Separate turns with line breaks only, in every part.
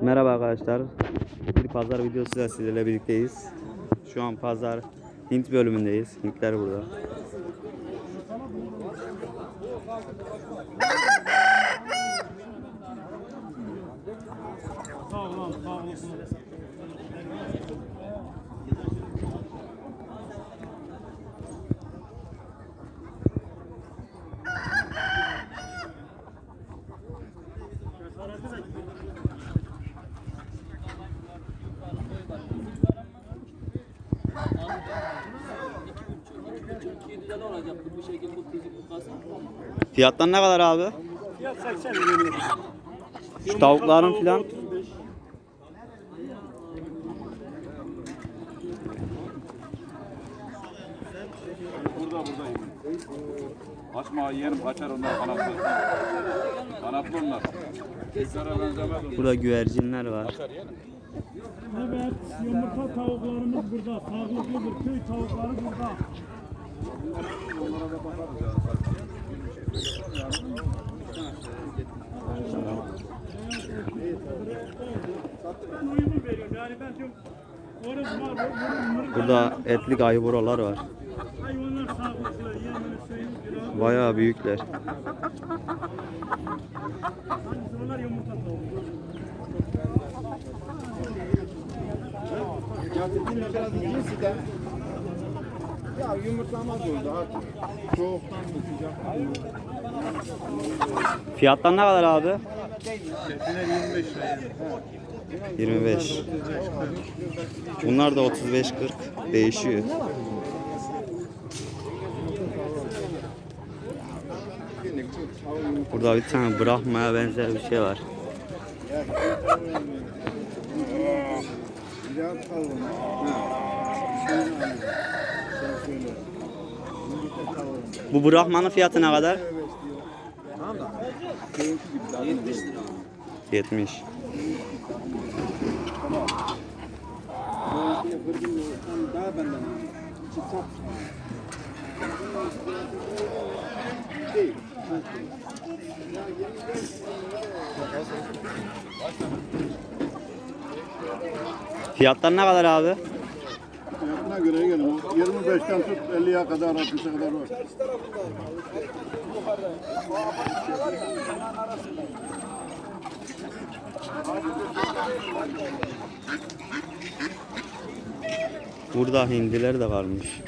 Merhaba arkadaşlar. Bir pazar videosuyla sizlerle birlikteyiz. Şu an pazar Hint bölümündeyiz. Hintler burada. Fiyatlar ne kadar abi?
Fiyat 80 lira.
Şu tavukların filan
35.
Burada buradayım. Açma yerim kaçar onlar kanatlı. Kanatlı onlar.
Burada güvercinler var.
Evet, yumurta tavuklarımız burada. Sağlıklıdır. Köy tavukları burada.
Burada etlik ayvuralar var. Bayağı büyükler.
Hangisi onlar yumurta tavuğu.
Ya yumurtlamaz oldu artık. Soğuktan mı sıcaktan mı?
Fiyatlar ne kadar abi?
Setine 25 liraya.
25. Bunlar da 35-40 değişiyor. Burada bir tane Brahma'ya benzer bir şey var.
Biraz tavuğum.
Bu Brahman'ın fiyatı ne kadar?
Tamam da. Keyifli gibi daha 70 lira.
70.
Daha benden. Çıksak. Değil.
Fiyatlar ne kadar abi?
Göre gelin. 25'ten tut 50'ye kadar 60'a kadar var.
Burada hindiler de varmış.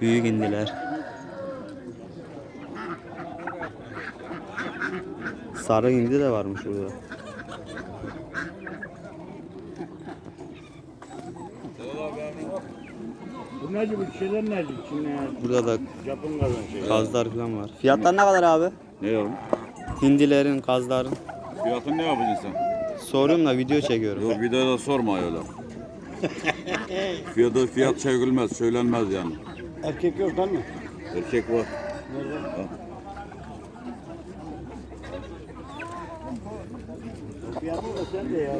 Büyük hindiler. Sarı hindi de varmış burada.
Bunlar gibi şeyler nerede? Çinler,
Burada da
Japonlardan şey.
kazlar falan var. Fiyatlar ne kadar abi?
Ne yavrum?
Hindilerin, kazların.
Fiyatını ne yapacaksın sen?
Soruyorum da video çekiyorum.
Yok bir daha da sorma öyle. Fiyatı fiyat çekilmez, söylenmez yani.
Erkek yok değil mi?
Erkek var.
Fiyatı da sen de ya.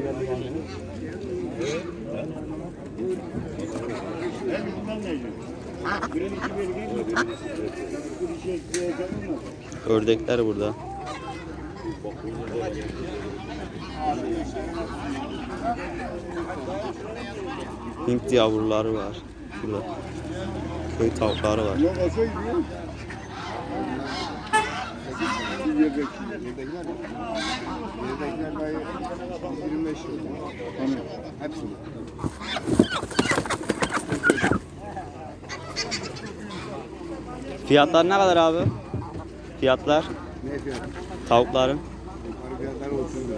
Ördekler burada. Hint yavruları var. Burada. Köy tavukları var.
Yok aşağı gidiyor. Yedek. Yedekler. Yedekler dayı 25 lira. Tamam. Hepsi.
Fiyatlar ne kadar abi? Fiyatlar
Ne fiyat?
tavukların.
Yukarı fiyatları 30 lira.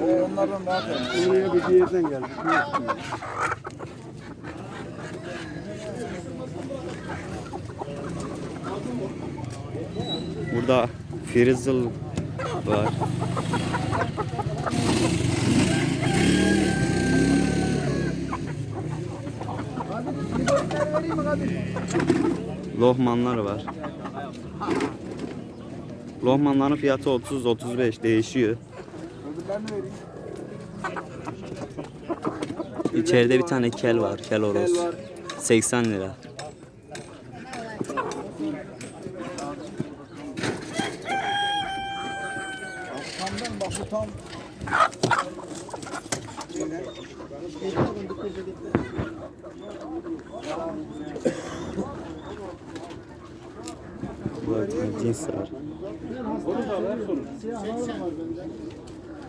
Onlardan daha temiz. Buraya bir diyeten geldik.
Burada Frizzle var. Lohmanlar var. Lohmanların fiyatı 30-35 değişiyor. İçeride bir tane kel var, kel horoz. 80 lira. Burada bir tane cins var.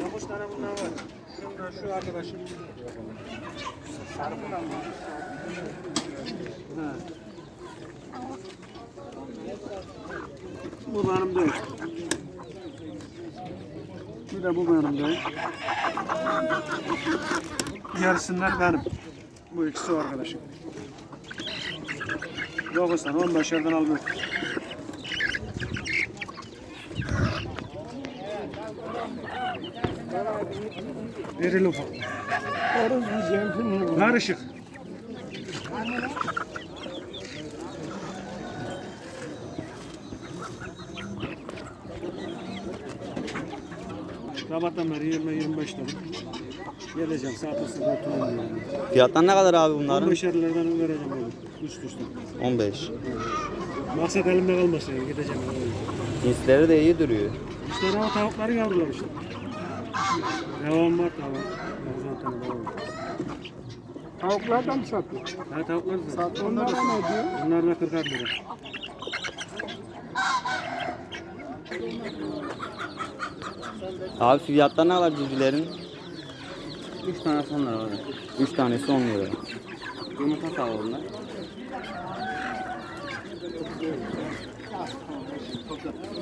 Dokuz bunlar var. Şu arkadaşım. Sarı? Ha. Bu benim değil. Bir de bu benim değil. Yarısınlar benim. Bu ikisi arkadaşım. 9 tane 15 yerden aldım. Verili ufak. Karışık. Sabahtan beri 20-25 dedim. Geleceğim saat oturayım.
Fiyatlar ne kadar abi bunların?
15 yerlerden vereceğim dedim. Üst üste.
15.
Maksat elimde kalmasın. Gideceğim.
Cinsleri de iyi duruyor.
İşte daha tavukları yavrular işte. Devam var tane devam var.
Tavuklar da mı satıyor?
Ha tavuklar da.
Sat-
Onlar da.
ne diyor?
Onlar da 40 lira.
Abi fiyatlar ne kadar cücülerin?
3 tane sonlar var.
3 tanesi 10 lira.
Yumurta tavuğu bunlar.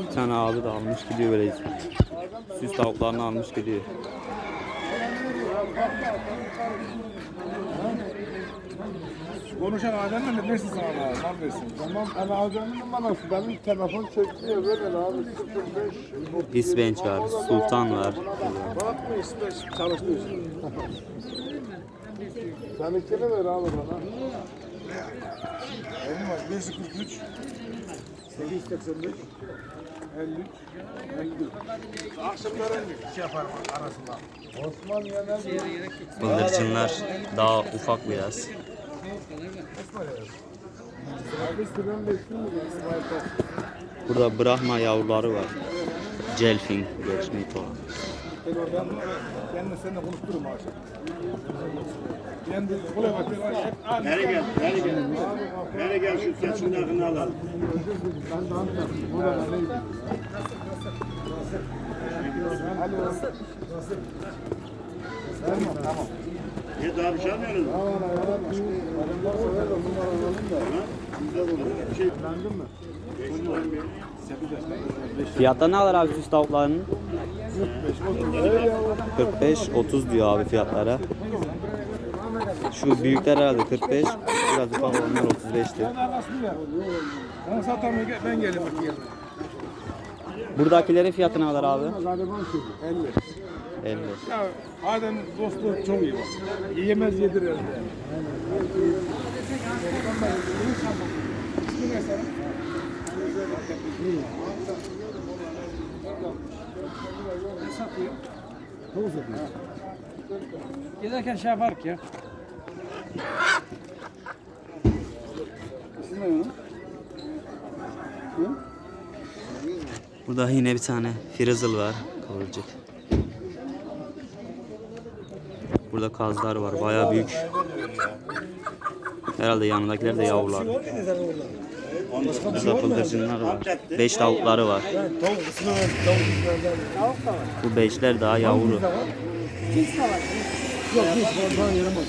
Bir tane abi de almış gidiyor böyle. Süs tavuklarını almış gidiyor.
Konuşan adamla ne versin sana abi? Lan versin. Tamam ben adamın numarası. Benim telefon çekmiyor. Böyle abi 05.
İsvenç var, Sultan var.
Bakma işte çalışmıyorsun. Seninkini ver abi bana. Benim var 543 885 53 54 Akşamları şey yaparım arasında. Osman Yener
Bıldırcınlar daha ufak biraz. Burada Brahma yavruları var. Celfin, geçmiş olan.
Ben oradan kendine seninle konuştururum akşam. Bak.
Nereye gel, nereye gel. Nereye gel şu saçın alalım.
Ben neydi? Alo. Tamam, tamam.
Ya daha bir şey almıyorsunuz?
Tamam, ayarlar. Adamlar sever de bunlar alalım da.
Güzel olur. Şey
Beğendin mi?
Fiyatlar ne kadar abi süs tavuklarının?
45,
45-30 diyor abi fiyatlara. Şu büyükler herhalde 45, biraz ufak olanlar 35'ti.
Arasını ver. Ben satamıyor, ben geleyim.
Buradakilerin fiyatı ne kadar abi?
Gariban çocuk, 50.
50.
Ya Adem dostu çok iyi bak. Yiyemez ne senin? Ne satıyor? Tavuk satıyor.
Gelirken şey yaparız ya.
Ne?
Burada yine bir tane Frizzle var. Kıvırcık. Burada kazlar var. Bayağı büyük. Herhalde yanındakiler de yavrular. Burada bıldırcınlar var. Beş tavukları var.
Tavuk kısmı var. Tavuk kısmı var.
Bu beşler daha yavru.
Yok biz var. Daha yaramaz.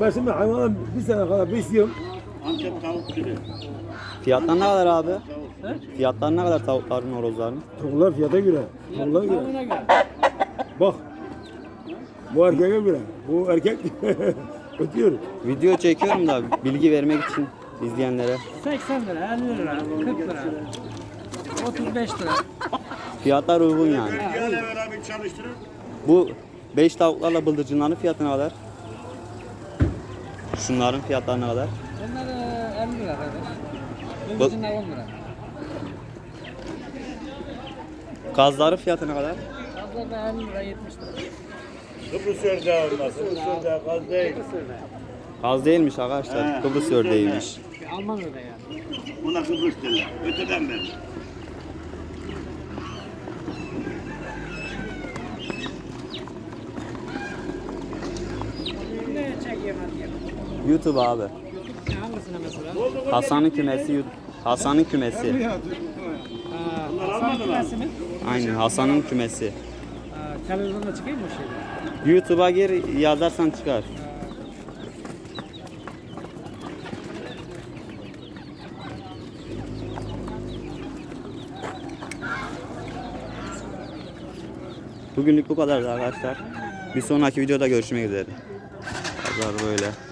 Ben şimdi hayvanı bir sene kadar besliyorum.
Antep tavuk türü.
Fiyatlar ne kadar abi? Fiyatlar ne kadar tavukların, horozların?
Tavuklar fiyata göre. Tavuklara göre. Bak. Bu erkeğe göre. Bu erkek ötüyor.
Video çekiyorum da bilgi vermek için izleyenlere.
80 lira, 50 lira, 40 lira, 35 lira.
Fiyatlar uygun yani.
Gel beraber çalıştırın.
Bu 5 tavuklarla bıldırcınların fiyatı ne kadar? Şunların fiyatları ne kadar?
Bunlar e, 50 lira kardeş. Bıldırcınlar 10 lira.
Kazların fiyatı ne kadar?
Fazla da 50 lira, 70 lira.
Kıbrıs ördeği olmaz. Kıbrıs ördeği kaz değil.
Kaz değilmiş arkadaşlar. Kıbrıs ördeğiymiş.
Alman öyle yani.
Buna Kıbrıs derler. Öteden beri.
YouTube abi. Hasan'ın kümesi. Hasan'ın kümesi.
Aa, Hasan kümesi mi?
Aynen Hasan'ın kümesi.
Televizyonda çıkayım mı o?
YouTube'a gir yazarsan çıkar. Bugünlük bu kadar arkadaşlar. Bir sonraki videoda görüşmek üzere. Pazar böyle.